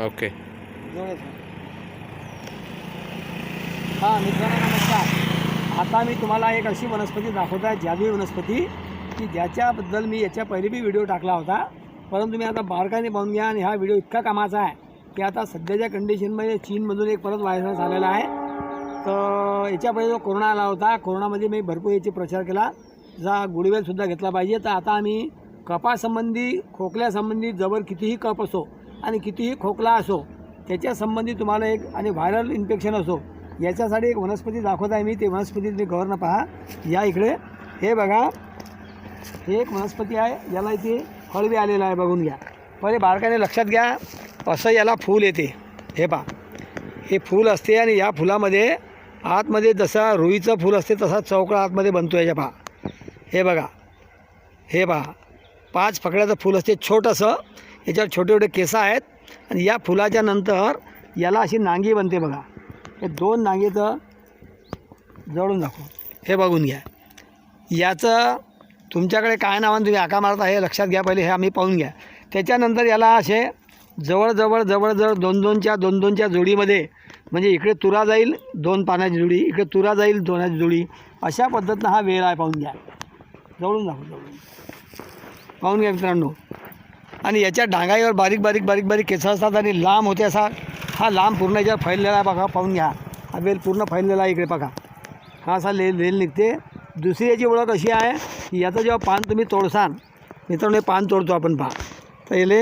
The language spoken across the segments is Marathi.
ओके. हां हा मित्रांनो नमस्कार. आता मी तुम्हाला एक अशी वनस्पती दाखवत आहे जादवी वनस्पती की ज्याच्याबद्दल मी याच्या पहिले बी व्हिडिओ टाकला होता. परंतु मी आता बारकाईने पाहून घ्या आणि हा व्हिडिओ इतका कामाचा आहे की आता सध्याच्या कंडिशनमध्ये चीनमधून एक परत व्हायरस झालेला आहे. तर याच्या पहिले जो कोरोना आला होता कोरोनामध्ये मी भरपूर याची प्रचार केला. जा गुडवेलसुद्धा घेतला पाहिजे. तर आता आम्ही कपासंबंधी खोकल्यासंबंधी जवळ कितीही कप असो आणि कितीही खोकला असो त्याच्यासंबंधी तुम्हाला एक आणि व्हायरल इन्फेक्शन असो याच्यासाठी एक वनस्पती दाखवत आहे मी. ते वनस्पती तुम्ही गव्हर्न पहा. या इकडे. हे बघा. हे एक वनस्पती आहे. याला इथे फळ बी आलेलं आहे. बघून घ्या. पहिले बारकाने लक्षात घ्या. असं याला फूल येते. हे पहा. हे फूल असते आणि या फुलामध्ये आतमध्ये जसा रुईचं फूल असते तसा चौकळा आतमध्ये बनतो याच्या पहा. हे बघा. हे पहा. पाच फकड्याचं फूल असते. छोटंसं. याच्यावर छोटे छोटे केस आहेत. आणि या फुलाच्या नंतर याला अशी नांगी बनते बघा. हे दोन नांगीचं जवळून दाखव. हे बघून घ्या. याचं तुमच्याकडे काय नावानं तुम्ही आका मारता हे लक्षात घ्या पहिले हे आम्ही पाहून घ्या. त्याच्यानंतर याला असे जवळजवळ जवळजवळ दोन दोनच्या दोन दोनच्या जोडीमध्ये म्हणजे इकडे तुरा जाईल दोन पानाची जोडी इकडे तुरा जाईल दोनाची जोडी अशा पद्धतीनं हा वेळ आहे पाहून घ्या. जवळून दाखव जवळून. पाहून घ्या मित्रांनो. आणि याच्या डांगाईवर बारीक बारीक बारीक बारीक केस असतात आणि लांब होते असा हा लांब पूर्ण याच्यावर फैललेला आहे बघा पाहून घ्या. हा वेल पूर्ण फैललेला आहे इकडे बघा. हा असा ले वेल निघते. दुसरी याची ओळख अशी आहे की याचं जेव्हा पान तुम्ही तोडसान मित्रांनो हे पान तोडतो आपण पहा. तर याले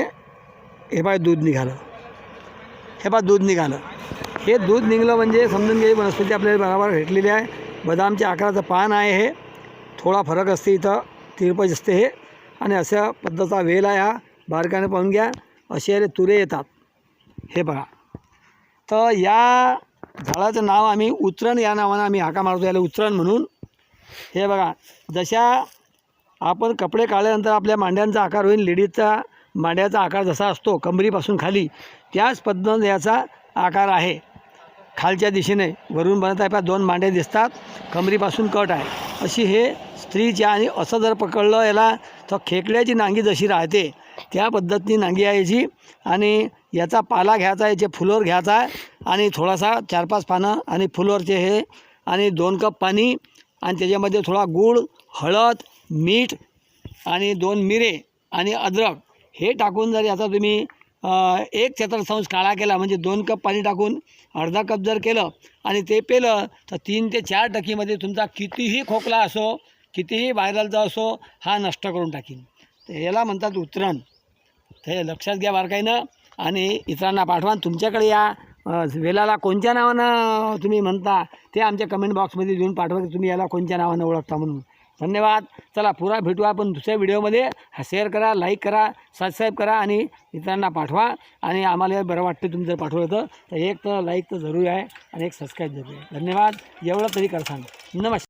हे पाय दूध निघालं. हे पाय दूध निघालं. हे दूध निघलं म्हणजे समजून घ्या वनस्पती आपल्याला बरोबर भेटलेली आहे. बदामच्या आकाराचं पान आहे हे. थोडा फरक असते इथं तिरपच असते हे. आणि अशा पद्धतीचा वेल आहे हा. बारकाने पाहून घ्या. असे याले तुरे येतात. हे बघा. तर या झाडाचं नाव आम्ही उतरण या नावानं आम्ही हाका मारतो. याला उतरण म्हणून. हे बघा. जशा आपण कपडे काढल्यानंतर आपल्या मांड्यांचा आकार होईल लेडीजचा मांड्याचा आकार जसा असतो कंबरीपासून खाली त्याच पद्धतीनं याचा आकार आहे. खालच्या दिशेने वरून बनत आहे. पहा दोन मांडे दिसतात. कमरीपासून कट आहे. अशी हे स्त्रीच्या आणि असं जर पकडलं याला तर खेकड्याची नांगी जशी राहते त्या पद्धतीने नांगी यायची आणि याचा पाला घ्यायचा आहे याचे फुलोर घ्यायचा आहे आणि थोडासा चार पाच पानं आणि फुलोरचे हे आणि दोन कप पाणी आणि त्याच्यामध्ये थोडा गूळ हळद मीठ आणि दोन मिरे आणि अद्रक हे टाकून जर याचा तुम्ही एक चतुर्थांश काळा केला म्हणजे दोन कप पाणी टाकून अर्धा कप जर केलं आणि ते पेलं तर तीन ते चार टक्कीमध्ये तुमचा कितीही खोकला असो कितीही व्हायरलचा असो हा नष्ट करून टाकीन. तर याला म्हणतात उतरण. तर हे लक्षात घ्या बारकाईनं. आणि इतरांना पाठवा. आणि तुमच्याकडे या वेलाला कोणत्या नावानं तुम्ही म्हणता ते आमच्या कमेंट बॉक्समध्ये देऊन पाठवा की तुम्ही याला कोणत्या नावानं ओळखता म्हणून. धन्यवाद. चला पुरा भेटू आपण दुसऱ्या व्हिडिओमध्ये. शेअर करा लाईक करा सबस्क्राईब करा आणि इतरांना पाठवा. आणि आम्हाला बरं वाटतं तुम्ही जर पाठवलं तर. तर एक तर लाईक तर जरूर आहे आणि एक सबस्क्राईब जरूर आहे. धन्यवाद. एवढं तरी करसान. नमस्कार.